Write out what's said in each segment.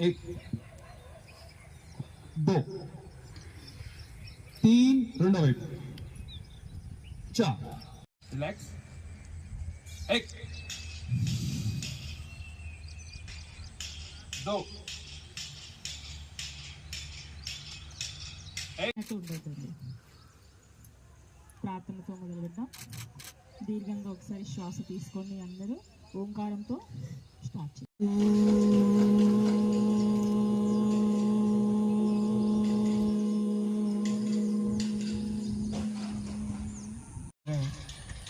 एक दो तीन రెండో వైపు చార్ రిలాక్స్ एक दो అన్నట్టు ఉండవుతుంది ప్రార్థనతో మొదలుపెట్టాం దీర్ఘంగా ఒకసారి శ్వాస తీసుకోండి అందరూ ఓంకారంతో స్టార్ట్ చేయండి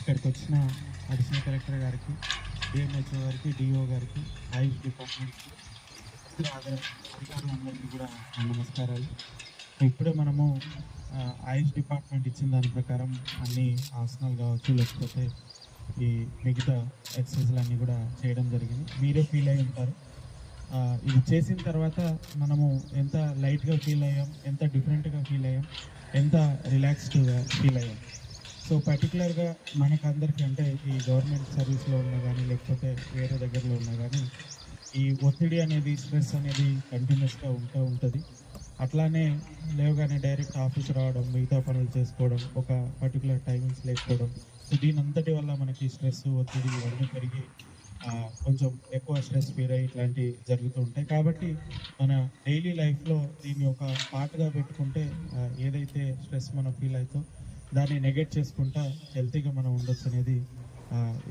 ఇక్కడికి వచ్చిన అడిషనల్ కలెక్టర్ గారికి డిఎంహెచ్ఓ గారికి డిఓ గారికి ఆయుష్ డిపార్ట్మెంట్కి అధికారులందరికీ కూడా నమస్కారాలు. ఇప్పుడే మనము ఆయుష్ డిపార్ట్మెంట్ ఇచ్చిన దాని ప్రకారం అన్ని ఆసనాలు కావచ్చు లేకపోతే ఈ మిగతా ఎక్సర్సైజ్లు అన్నీ కూడా చేయడం జరిగింది. మీరే ఫీల్ అయి ఉంటారు. ఇది చేసిన తర్వాత మనము ఎంత లైట్గా ఫీల్ అయ్యాం ఎంత డిఫరెంట్గా ఫీల్ అయ్యాం ఎంత రిలాక్స్డ్గా ఫీల్ అయ్యాం? సో పర్టికులర్గా మనకు అందరికీ అంటే ఈ గవర్నమెంట్ సర్వీస్లో ఉన్నా కానీ లేకపోతే వేరే దగ్గరలో ఉన్నా కానీ ఈ ఒత్తిడి అనేది స్ట్రెస్ అనేది కంటిన్యూస్గా ఉంటూ ఉంటుంది. అట్లానే లేవగానే డైరెక్ట్ ఆఫీస్ రావడం మిగతా పనులు చేసుకోవడం ఒక పర్టికులర్ టైమింగ్స్ లేకపోవడం. సో దీని అంతటి వల్ల మనకి స్ట్రెస్ ఒత్తిడి ఇవన్నీ పెరిగి కొంచెం ఎక్కువ స్ట్రెస్ ఫీల్ అయ్యి ఇట్లాంటివి జరుగుతూ ఉంటాయి. కాబట్టి మన డైలీ లైఫ్లో దీన్ని ఒక పార్ట్గా పెట్టుకుంటే ఏదైతే స్ట్రెస్ మనం ఫీల్ అవుతో దాన్ని నెగెట్ చేసుకుంటా హెల్తీగా మనం ఉండొచ్చు అనేది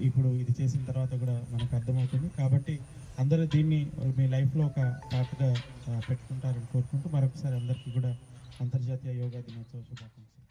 ఇప్పుడు ఇది చేసిన తర్వాత కూడా మనకు అర్థమవుతుంది. కాబట్టి అందరూ దీన్ని మీ లైఫ్లో ఒక పాటగా పెట్టుకుంటారని కోరుకుంటూ మరొకసారి అందరికీ కూడా అంతర్జాతీయ యోగా దినోత్సవ శుభాకాంక్షలు.